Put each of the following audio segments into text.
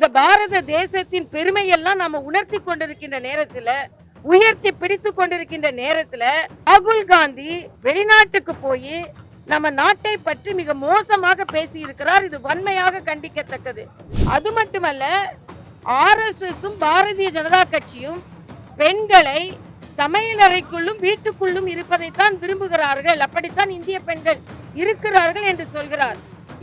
இந்த பாரத தேசத்தின் பெருமையெல்லாம் நாம உணர்த்தி கொண்டிருக்கின்ற நேரத்துல உயர்த்தி பிடித்து கொண்டிருக்கின்ற நேரத்துல ராகுல் காந்தி வெளிநாட்டுக்கு போய் நம்ம நாட்டை பற்றி மிக மோசமாக பேசி இருக்கிறார் இது வன்மையாக கண்டிக்கத்தக்கது. அது மட்டுமல்ல ஆர்எஸ்எஸும் பாரதிய ஜனதா கட்சியும் பெண்களை சமையலறைக்குள்ளும் வீட்டுக்குள்ளும் இருப்பதைத்தான் விரும்புகிறார்கள். அப்படித்தான் இந்திய பெண்கள் இருக்கிறார்கள் என்று சொல்கிறார்.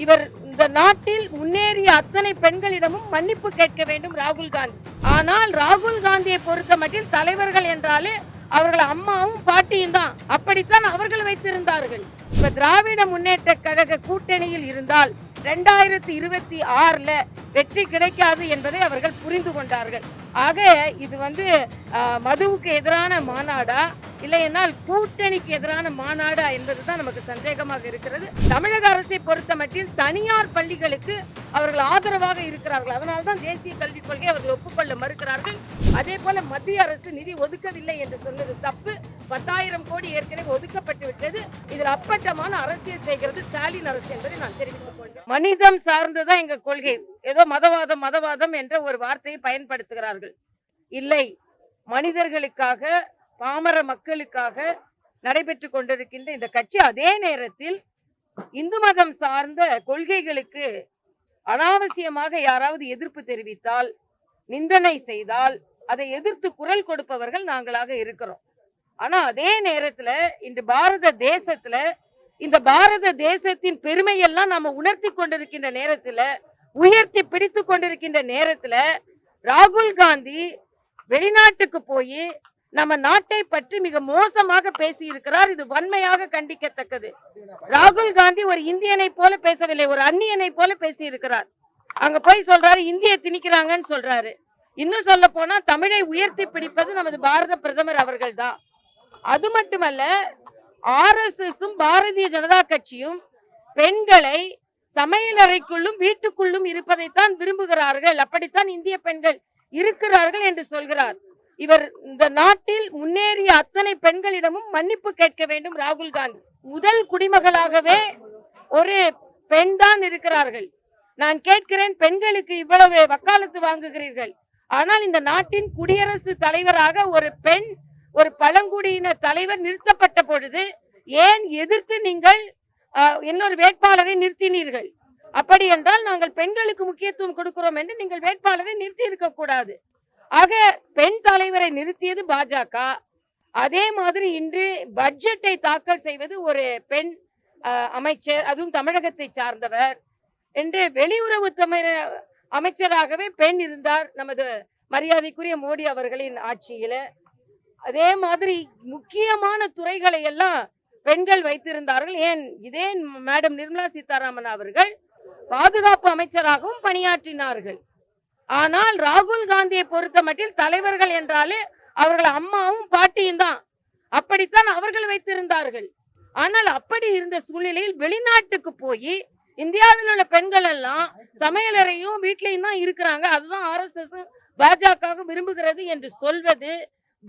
இவர் இந்த நாட்டில் முன்னேறிய அத்தனை பெண்களிடமும் மன்னிப்பு கேட்க வேண்டும் ராகுல் காந்தி. ஆனால் ராகுல் காந்தியை பொறுத்த மட்டில் தலைவர்கள் என்றாலே அவர்கள் அம்மாவும் பாட்டியும் தான். அப்படித்தான் அவர்கள் வைத்திருந்தார்கள். இப்ப திராவிட முன்னேற்ற கழக கூட்டணியில் இருந்தால் ரெண்டாயிரத்தி இருபத்தி ஆறுல வெற்றி கிடைக்காது என்பதை அவர்கள் புரிந்து கொண்டார்கள். ஆக இது வந்து மதுவுக்கு எதிரான மாநாடா? இல்லையென்றால் கூட்டணிக்கு எதிரான மாநாடா என்பதுதான் நமக்கு சந்தேகமாக இருக்கிறது. தமிழக அரசை பொறுத்த மட்டில் தனியார் பள்ளிகளுக்கு அவர்கள் ஆதரவாக இருக்கிறார்கள். அதனால் தான் தேசிய கல்விக் கொள்கையை அவர்கள் ஒப்புக்கொள்ள மறுக்கிறார்கள். அதே போல மத்திய அரசு நிதி ஒதுக்கவில்லை என்று சொன்னது தப்பு. பத்தாயிரம் கோடி ஏற்கனவே ஒதுக்கப்பட்டு விட்டது. இதில் அப்பட்டமான அரசியல் செய்கிறது ஸ்டாலின் அரசு என்பதை நான் தெரிவித்துக் கொள்கிறேன். மனிதம் சார்ந்துதான் எங்க கொள்கை. ஏதோ மதவாதம் மதவாதம் என்ற ஒரு வார்த்தையை பயன்படுத்துகிறார்கள். இல்லை மனிதர்களுக்காக பாமர மக்களுக்காக நடைபெற்று கொண்டிருக்கின்ற இந்த கட்சி அதே நேரத்தில் இந்து மதம் சார்ந்த கொள்கைகளுக்கு அனாவசியமாக யாராவது எதிர்ப்பு தெரிவித்தால் நிந்தனை செய்தால் அதை எதிர்த்து குரல் கொடுப்பவர்கள் நாங்களாக இருக்கிறோம். ஆனா அதே நேரத்துல இன்று பாரத தேசத்துல இந்த பாரத தேசத்தின் பெருமையெல்லாம் நாம உணர்த்தி கொண்டிருக்கின்ற நேரத்துல உயர்த்தி பிடித்து கொண்டிருக்கின்ற நேரத்துல ராகுல் காந்தி வெளிநாட்டுக்கு போய் நம்ம நாட்டை பற்றி மிக மோசமாக பேசி இருக்கிறார் இது வன்மையாக கண்டிக்கத்தக்கது. ராகுல் காந்தி ஒரு இந்தியனை போல பேசவில்லை ஒரு அந்நியனை போல பேசி இருக்கிறார் அங்க போய் சொல்றாரு இந்திய திணிக்கிறாங்கன்னு சொல்றாரு. இன்னும் சொல்ல போனா தமிழை உயர்த்தி பிடிப்பது நமது பாரத பிரதமர் அவர்கள் தான் அது மட்டுமல்ல ஆர்எஸ்எஸும் பாரதிய ஜனதா கட்சியும் பெண்களை சமையலறைக்குள்ளும் வீட்டுக்குள்ளும் இருப்பதைத்தான் விரும்புகிறார்கள். அப்படித்தான் இந்திய பெண்கள் இருக்கிறார்கள் என்று சொல்கிறார். இவர் இந்த நாட்டில் முன்னேறிய அத்தனை பெண்களிடமும் மன்னிப்பு கேட்க வேண்டும் ராகுல் காந்தி. முதல் குடிமகளாகவே ஒரு பெண் தான் இருக்கிறார்கள். நான் கேட்கிறேன் பெண்களுக்கு இவ்வளவு வக்காலத்து வாங்குகிறீர்கள். ஆனால் இந்த நாட்டின் குடியரசு தலைவராக ஒரு பெண் ஒரு பழங்குடியின தலைவர் நிறுத்தப்பட்ட பொழுது ஏன் எதிர்த்து நீங்கள் அஹ், இன்னொரு வேட்பாளரை நிறுத்தினீர்கள்? அப்படி என்றால் நாங்கள் பெண்களுக்கு முக்கியத்துவம் கொடுக்கிறோம் என்று நீங்கள் வேட்பாளரை நிறுத்தி இருக்க கூடாது. ஆக பெண் தலைவரை நிறுத்தியது பாஜக. அதே மாதிரி இன்று பட்ஜெட்டை தாக்கல் செய்வது ஒரு பெண் அமைச்சர் அதுவும் தமிழகத்தை சார்ந்தவர் என்று வெளியுறவு தமிழ அமைச்சராகவே பெண் இருந்தார் நமது மரியாதைக்குரிய மோடி அவர்களின் ஆட்சியில. அதே மாதிரி முக்கியமான துறைகளை எல்லாம் பெண்கள் வைத்திருந்தார்கள். ஏன்? இதே மேடம் நிர்மலா சீதாராமன் அவர்கள் பாதுகாப்பு அமைச்சராகவும் பணியாற்றினார்கள். ஆனால் ராகுல் காந்தியை பொறுத்த மட்டில் தலைவர்கள் என்றாலே அவர்கள் அம்மாவும் பாட்டியும் தான். அப்படித்தான் அவர்கள் வைத்திருந்தார்கள். ஆனால் அப்படி இருந்த சூழ்நிலையில் வெளிநாட்டுக்கு போய் இந்தியாவில் உள்ள பெண்கள் எல்லாம் சமையலறையும் வீட்லையும் தான் இருக்கிறாங்க. அதுதான் ஆர்எஸ்எஸ் பாஜக விரும்புகிறது என்று சொல்வது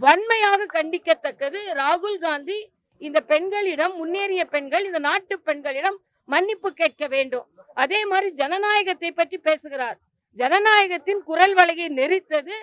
வன்மையாக கண்டிக்கத்தக்கது. ராகுல் காந்தி இந்த பெண்களிடம் முன்னேறிய பெண்கள் இந்த நாட்டு பெண்களிடம் மன்னிப்பு கேட்க வேண்டும். அதே மாதிரி ஜனநாயகத்தை பற்றி பேசுகிறார். ஜனநாயகத்தின் குரல் வலையை நெரித்தது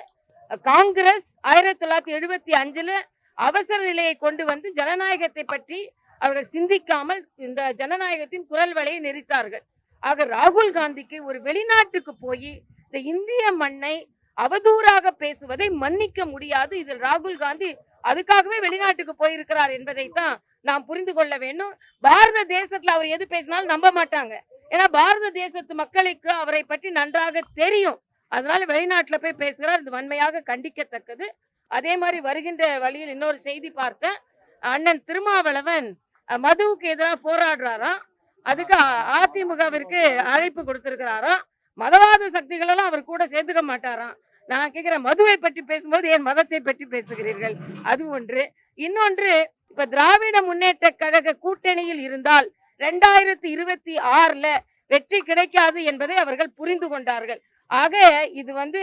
காங்கிரஸ் ஆயிரத்தி தொள்ளாயிரத்தி எழுபத்தி அஞ்சுல அவசர நிலையை கொண்டு வந்து ஜனநாயகத்தை பற்றி அவர்கள் சிந்திக்காமல் இந்த ஜனநாயகத்தின் குரல் வலையை நெரித்தார்கள். ஆக ராகுல் காந்திக்கு ஒரு வெளிநாட்டுக்கு போய் இந்த இந்திய மண்ணை அவதூறாக பேசுவதை மன்னிக்க முடியாது. இதில் ராகுல் காந்தி அதுக்காகவே வெளிநாட்டுக்கு போயிருக்கிறார் என்பதைத்தான் நாம் புரிந்து கொள்ள வேண்டும். பாரத தேசத்துல அவர் எது பேசினாலும் நம்ப மாட்டாங்க. ஏன்னா பாரத தேசத்து மக்களுக்கு அவரை பற்றி நன்றாக தெரியும். அதனால வெளிநாட்டுல போய் பேசுகிறார். இது வன்மையாக கண்டிக்கத்தக்கது. அதே மாதிரி வருகின்ற வழியில் இன்னொரு செய்தி பார்த்தேன். அண்ணன் திருமாவளவன் மதுவுக்கு எதிராக போராடுறாராம். அதுக்கு அதிமுகவிற்கு அழைப்பு கொடுத்திருக்கிறாராம். மதவாத சக்திகள் எல்லாம் அவர் கூட சேர்த்துக்க மாட்டாராம். நான் கேட்கிறேன் மதுவை பற்றி பேசும்போது என் மதத்தை பற்றி பேசுகிறீர்கள்? அது ஒன்று. இன்னொன்று இப்ப திராவிட முன்னேற்ற கழக கூட்டணியில் இருந்தால் ரெண்டாயிரத்தி இருபத்தி ஆறுல வெற்றி கிடைக்காது என்பதை அவர்கள் புரிந்து கொண்டார்கள். ஆக இது வந்து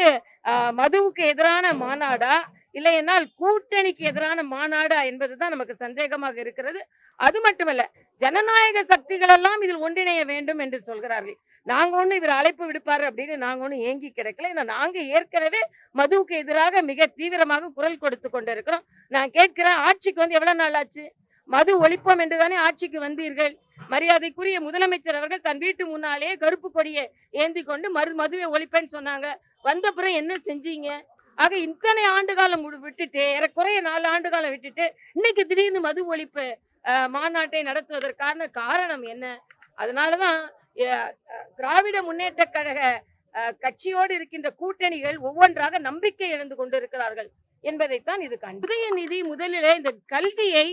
மதுவுக்கு எதிரான மாநாடா? இல்லையென்றால் கூட்டணிக்கு எதிரான மாநாடா என்பதுதான் நமக்கு சந்தேகமாக இருக்கிறது. அது மட்டுமல்ல ஜனநாயக சக்திகள் எல்லாம் இதில் ஒன்றிணைய வேண்டும் என்று சொல்கிறார்கள். நாங்க ஒண்ணு இவர் அழைப்பு விடுப்பாரு அப்படின்னு நாங்க ஒண்ணு ஏங்கி கிடைக்கல. ஏன்னா நாங்க ஏற்கனவே மதுவுக்கு எதிராக மிக தீவிரமாக குரல் கொடுத்து கொண்டிருக்கிறோம். நான் கேட்கிறேன் ஆட்சிக்கு வந்து எவ்வளவு நாள் ஆச்சு? மது ஒழிப்போம் என்றுதானே ஆட்சிக்கு வந்தீர்கள்? மரியாதைக்குரிய முதலமைச்சர் அவர்கள் தன் வீட்டு முன்னாலேயே கருப்பு கொடியை ஏந்தி கொண்டு மறு மதுவை ஒழிப்பேன்னு சொன்னாங்க. வந்த பிறகு என்ன செஞ்சீங்க? ஆக இத்தனை ஆண்டு காலம் விட்டுட்டு ஏறக்குறைய நாலு ஆண்டு காலம் விட்டுட்டு இன்னைக்கு திடீர்னு மது ஒழிப்பு அஹ், மாநாட்டை நடத்துவதற்கான காரணம் என்ன? அதனாலதான் திராவிட முன்னேற்ற கழக அஹ், கட்சியோடு இருக்கின்ற கூட்டணிகள் ஒவ்வொன்றாக நம்பிக்கை இழந்து கொண்டிருக்கிறார்கள் என்பதைத்தான் இது கண்டு. நிதி முதலிலே இந்த கல்வியை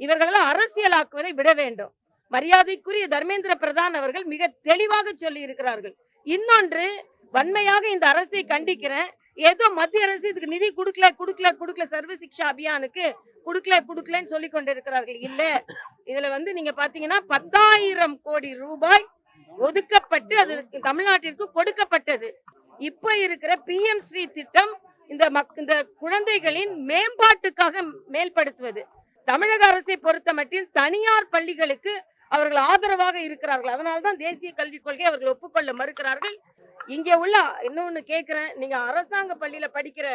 இவர்களெல்லாம் அரசியலாக்குவதை விட வேண்டும். மரியாதைக்குரிய தர்மேந்திர பிரதான் அவர்கள் மிக தெளிவாக சொல்லி இருக்கிறார்கள். இன்னொன்று வன்மையாக இந்த அரசை கண்டிக்கிறேன். ஏதோ மத்திய அரசு இதுக்கு நிதி கொடுக்கல கொடுக்கல கொடுக்கல சர்வ சிக்ஷா அபியானுக்கு கொடுக்கல கொடுக்கலன்னு சொல்லி கொண்டிருக்கிறார்கள். இல்ல இதுல வந்து நீங்க பாத்தீங்கன்னா பத்தாயிரம் கோடி ரூபாய் ஒதுக்கப்பட்டு அது தமிழ்நாட்டிற்கு கொடுக்கப்பட்டது. இப்ப இருக்கிற பி எம் ஸ்ரீ திட்டம் இந்த மக் இந்த குழந்தைகளின் மேம்பாட்டுக்காக மேல்படுத்துவது. தமிழக அரசை பொறுத்த மட்டில் தனியார் பள்ளிகளுக்கு அவர்கள் ஆதரவாக இருக்கிறார்கள். அதனால்தான் தேசிய கல்விக் கொள்கை அவர்கள் ஒப்புக்கொள்ள மறுக்கிறார்கள். இங்க உள்ள இன்னொன்னு கேட்கிறேன். நீங்க அரசாங்க பள்ளியில படிக்கிற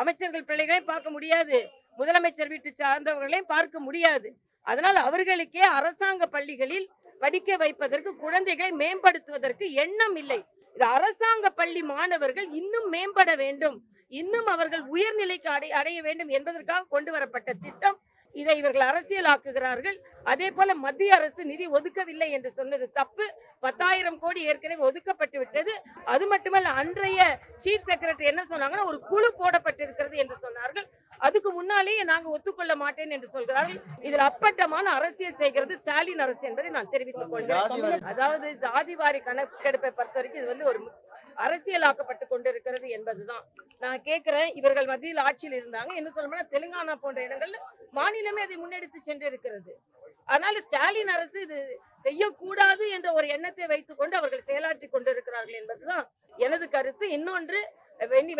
அமைச்சர்கள் பிள்ளைகளையும் பார்க்க முடியாது. முதலமைச்சர் வீட்டு சார்ந்தவர்களையும் பார்க்க முடியாது. அதனால் அவர்களுக்கே அரசாங்க பள்ளிகளில் படிக்க வைப்பதற்கு குழந்தைகளை மேம்படுத்துவதற்கு எண்ணம் இல்லை. இது அரசாங்க பள்ளி மாணவர்கள் இன்னும் மேம்பட வேண்டும். இன்னும் அவர்கள் உயர்நிலைக்கு அடை அடைய வேண்டும் என்பதற்காக கொண்டு வரப்பட்ட திட்டம் இதை இவர்கள் அரசியலாக்குகிறார்கள். அதே போல மத்திய அரசு நிதி ஒதுக்கவில்லை என்று சொன்னது தப்பு. பத்தாயிரம் கோடி ஏற்கனவே ஒதுக்கப்பட்டு விட்டது. அது மட்டுமல்ல அன்றைய சீஃப் செக்ரட்டரி என்ன சொன்னாங்கன்னா ஒரு குழு போடப்பட்டிருக்கிறது என்று சொன்னார்கள். அதுக்கு முன்னாலேயே நாங்க ஒத்துக்கொள்ள மாட்டேன் என்று சொல்கிறார்கள். இதில் அப்பட்டமான அரசியல் செய்கிறது ஸ்டாலின் அரசு என்பதை நான் தெரிவித்துக் கொள்கிறேன். அதாவது ஜாதிவாரி கணக்கெடுப்பை பொறுத்த வரைக்கும் இது வந்து ஒரு அரசியலாக்கப்பட்டு கொண்டிருக்கிறது என்பதுதான். நான் கேட்கிறேன் இவர்கள் மத்தியில் ஆட்சியில் இருந்தாங்க. என்ன சொல்லணும்னா தெலுங்கானா போன்ற இடங்கள்ல மாநிலமே அதை முன்னெடுத்து சென்று இருக்கிறது அதனால ஸ்டாலின் அரசு இது செய்யக்கூடாது என்ற ஒரு எண்ணத்தை வைத்துக் கொண்டு அவர்கள் செயலாற்றி கொண்டிருக்கிறார்கள் என்பதுதான் எனது கருத்து. இன்னொன்று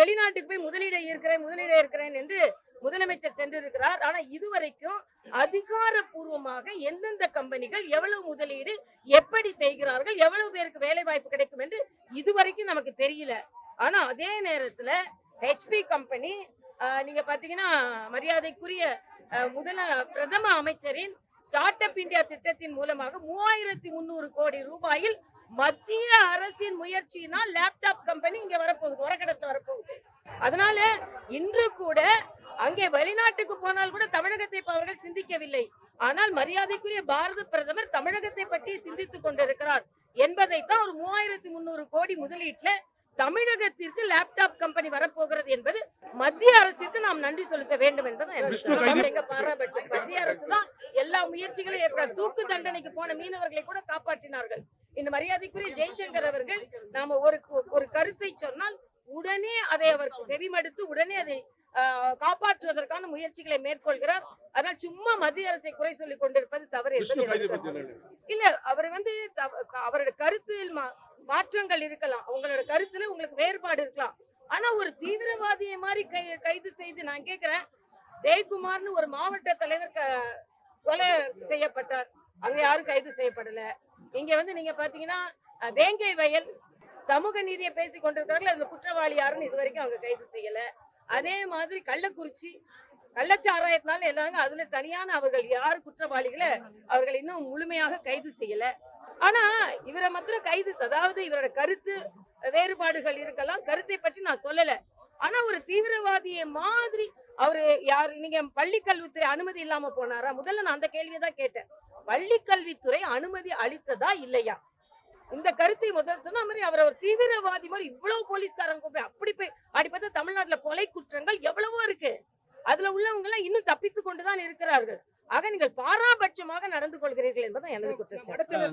வெளிநாட்டுக்கு போய் முதலீடு இருக்கிறேன் முதலீடு இருக்கிறேன் என்று முதலமைச்சர் சென்றிருக்கிறார். ஆனா இதுவரைக்கும் அதிகாரப்பூர்வமாக எந்தெந்த கம்பெனிகள் எவ்வளவு முதலீடு எப்படி செய்கிறார்கள் எவ்வளவு பேருக்கு வேலை வாய்ப்பு கிடைக்கும் என்று இது வரைக்கும் நமக்கு தெரியல. ஆனா அதே நேரத்துல ஹெச்பி கம்பெனி நீங்க பாத்தீங்கன்னா மரியாதைக்குரிய முதல பிரதம அமைச்சரின் ஸ்டார்ட் அப் இந்தியா திட்டத்தின் மூலமாக மூவாயிரத்தி முன்னூறு கோடி ரூபாயில் மத்திய அரசின் முயற்சியினால் லேப்டாப் கம்பெனி இங்க வரப்போகுது உரக்கடத்துல வரப்போகுது. அதனால இன்று கூட அங்கே வெளிநாட்டுக்கு போனால் கூட தமிழகத்தை அவர்கள் சிந்திக்கவில்லை. ஆனால் மரியாதைக்குரிய பாரத பிரதமர் தமிழகத்தை பற்றி சிந்தித்துக் கொண்டிருக்கிறார். என்பதைத்தான் ஒரு மூவாயிரத்தி முந்நூறு கோடி முதலீட்டுல தமிழகத்திற்கு லேப்டாப் கம்பெனி வரப்போகிறது என்பது மத்திய அரசுக்கு நாம் நன்றி செலுத்த வேண்டும் என்பது எங்க பாராபட்சம். மத்திய அரசு தான் எல்லா முயற்சிகளையும் ஏற்கிறார் தூக்கு தண்டனைக்கு போன மீனவர்களை கூட காப்பாற்றினார்கள். இந்த மரியாதைக்குரிய ஜெய்சங்கர் அவர்கள் நாம ஒரு ஒரு கருத்தை சொன்னால் உடனே அதை அவர் செவிமடுத்து உடனே அதை காப்பாற்றுவதற்கான முயற்சிகளை மேற்கொள்கிறார். அதனால் சும்மா மத்திய அரசை குறை சொல்லிக் கொண்டிருப்பது தவறு? இல்ல அவர் வந்து அவரோட கருத்தில் மாற்றங்கள் இருக்கலாம். உங்களோட கருத்துல உங்களுக்கு வேறுபாடு இருக்கலாம். ஆனா ஒரு தீவிரவாதியை மாதிரி கை கைது செய்து நான் கேக்குறேன். ஜெயக்குமார்னு ஒரு மாவட்ட தலைவர் கொலை செய்யப்பட்டார். அங்க யாரும் கைது செய்யப்படல. இங்க வந்து நீங்க பாத்தீங்கன்னா வேங்கை வயல் சமூக நீதியை பேசி கொண்டிருக்கிறார்கள். அதுல குற்றவாளி யாருன்னு இது வரைக்கும் அவங்க கைது செய்யல. அதே மாதிரி கள்ளக்குறிச்சி கள்ளச்சாராயத்தினால எல்லாரும் அதுல தனியான அவர்கள் யார் குற்றவாளிகளை அவர்கள் இன்னும் முழுமையாக கைது செய்யல. ஆனா இவரை மாத்திரம் கைது அதாவது இவரோட கருத்து வேறுபாடுகள் இருக்கலாம் கருத்தை பற்றி நான் சொல்லல. ஆனா ஒரு தீவிரவாதியை மாதிரி அவரு யாரு நீங்க பள்ளி கல்வித்துறை அனுமதி இல்லாம போனாரா? முதல்ல நான் அந்த கேள்வியை தான் கேட்டேன். பள்ளி கல்வித்துறை அனுமதி அளித்ததா இல்லையா? இந்த கருத்தை முதல் சொன்ன மாதிரி அவர் ஒரு தீவிரவாதி மாதிரி இவ்வளவு போலீஸ்காரங்க போய் அப்படி போய் அப்படி பார்த்தா தமிழ்நாட்டுல கொலை குற்றங்கள் எவ்வளவோ இருக்கு. அதுல உள்ளவங்க எல்லாம் இன்னும் தப்பித்துக் கொண்டுதான் இருக்கிறார்கள். ஆக நீங்கள் பாராபட்சமாக நடந்து கொள்கிறீர்கள் என்பதுதான் எனது குற்றச்சாட்டு.